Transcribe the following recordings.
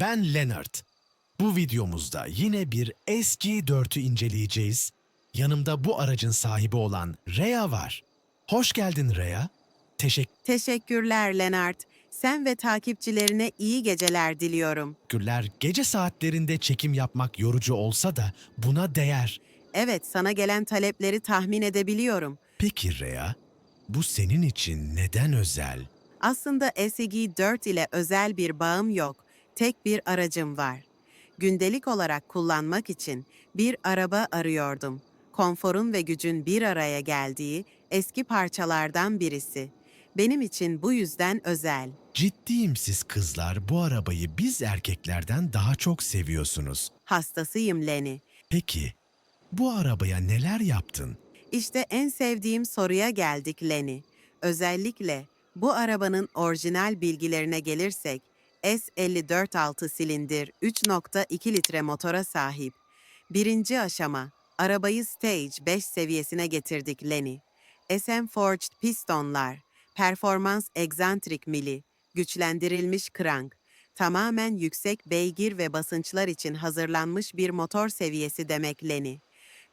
Ben Leonard. Bu videomuzda yine bir SG4'ü inceleyeceğiz. Yanımda bu aracın sahibi olan Rea var. Hoş geldin Rea. Teşekkürler Leonard. Sen ve takipçilerine iyi geceler diliyorum. Teşekkürler. Gece saatlerinde çekim yapmak yorucu olsa da buna değer. Evet, sana gelen talepleri tahmin edebiliyorum. Peki Rea, bu senin için neden özel? Aslında SEG 4 ile özel bir bağım yok. Tek bir aracım var. Gündelik olarak kullanmak için bir araba arıyordum. Konforun ve gücün bir araya geldiği eski parçalardan birisi. Benim için bu yüzden özel. Ciddiyim siz kızlar bu arabayı biz erkeklerden daha çok seviyorsunuz. Hastasıyım Lenny. Peki, bu arabaya neler yaptın? İşte en sevdiğim soruya geldik Lenny. Özellikle bu arabanın orijinal bilgilerine gelirsek S54 6 silindir 3.2 litre motora sahip. Birinci aşama arabayı Stage 5 seviyesine getirdik Lenny. SM Forged pistonlar, performans egzantrik mili, güçlendirilmiş krank, tamamen yüksek beygir ve basınçlar için hazırlanmış bir motor seviyesi demek Lenny.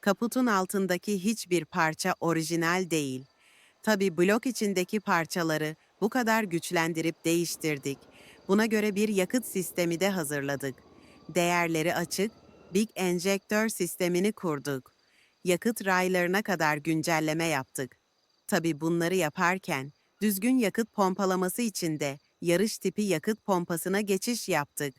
Kaputun altındaki hiçbir parça orijinal değil. Tabi blok içindeki parçaları bu kadar güçlendirip değiştirdik. Buna göre bir yakıt sistemi de hazırladık. Değerleri açık, Big Enjector sistemini kurduk. Yakıt raylarına kadar güncelleme yaptık. Tabi bunları yaparken düzgün yakıt pompalaması için de yarış tipi yakıt pompasına geçiş yaptık.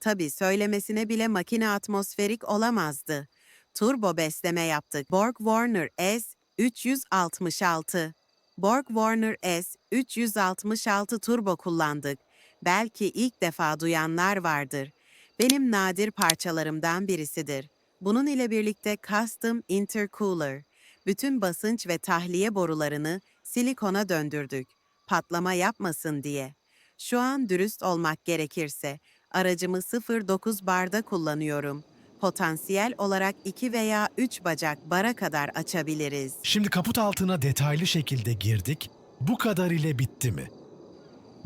Tabi söylemesine bile makine atmosferik olamazdı turbo besleme yaptık. Borg Warner S 366. Borg Warner S 366 turbo kullandık. Belki ilk defa duyanlar vardır. Benim nadir parçalarımdan birisidir. Bunun ile birlikte Custom Intercooler. Bütün basınç ve tahliye borularını silikona döndürdük. Patlama yapmasın diye. Şu an dürüst olmak gerekirse aracımı 0.9 barda kullanıyorum potansiyel olarak 2 veya 3 bacak bara kadar açabiliriz. Şimdi kaput altına detaylı şekilde girdik. Bu kadar ile bitti mi?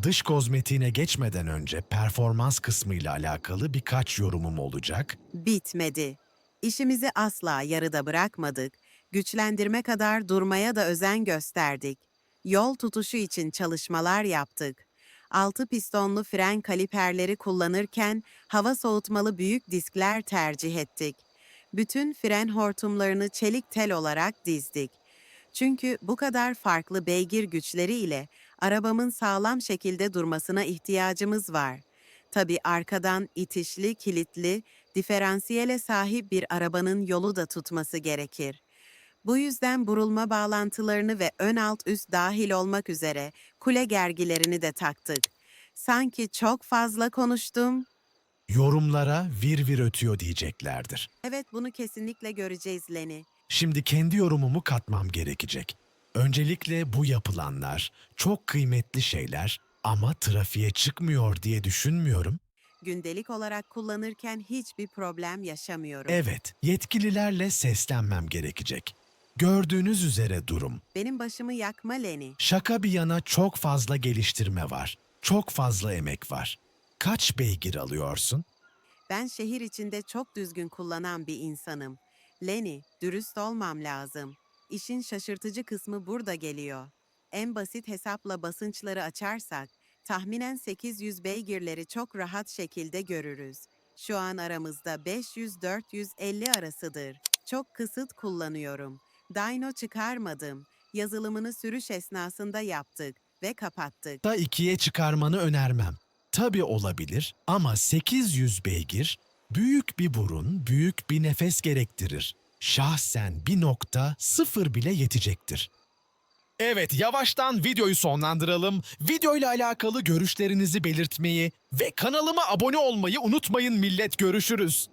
Dış kozmetiğine geçmeden önce performans kısmıyla alakalı birkaç yorumum olacak. Bitmedi. İşimizi asla yarıda bırakmadık. Güçlendirme kadar durmaya da özen gösterdik. Yol tutuşu için çalışmalar yaptık. Altı pistonlu fren kaliperleri kullanırken hava soğutmalı büyük diskler tercih ettik. Bütün fren hortumlarını çelik tel olarak dizdik. Çünkü bu kadar farklı beygir güçleri ile arabamın sağlam şekilde durmasına ihtiyacımız var. Tabii arkadan itişli, kilitli, diferansiyele sahip bir arabanın yolu da tutması gerekir. Bu yüzden burulma bağlantılarını ve ön alt üst dahil olmak üzere kule gergilerini de taktık. Sanki çok fazla konuştum. Yorumlara vir vir ötüyor diyeceklerdir. Evet bunu kesinlikle göreceğiz Lenny. Şimdi kendi yorumumu katmam gerekecek. Öncelikle bu yapılanlar çok kıymetli şeyler ama trafiğe çıkmıyor diye düşünmüyorum. Gündelik olarak kullanırken hiçbir problem yaşamıyorum. Evet, yetkililerle seslenmem gerekecek. Gördüğünüz üzere durum. Benim başımı yakma Lenny. Şaka bir yana çok fazla geliştirme var. Çok fazla emek var. Kaç beygir alıyorsun? Ben şehir içinde çok düzgün kullanan bir insanım. Lenny, dürüst olmam lazım. İşin şaşırtıcı kısmı burada geliyor. En basit hesapla basınçları açarsak, tahminen 800 beygirleri çok rahat şekilde görürüz. Şu an aramızda 500-450 arasıdır. Çok kısıt kullanıyorum. Dyno çıkarmadım. Yazılımını sürüş esnasında yaptık ve kapattık. Da ikiye çıkarmanı önermem. Tabii olabilir ama 800 beygir büyük bir burun, büyük bir nefes gerektirir. Şahsen bir nokta sıfır bile yetecektir. Evet, yavaştan videoyu sonlandıralım. Videoyla alakalı görüşlerinizi belirtmeyi ve kanalıma abone olmayı unutmayın millet. Görüşürüz.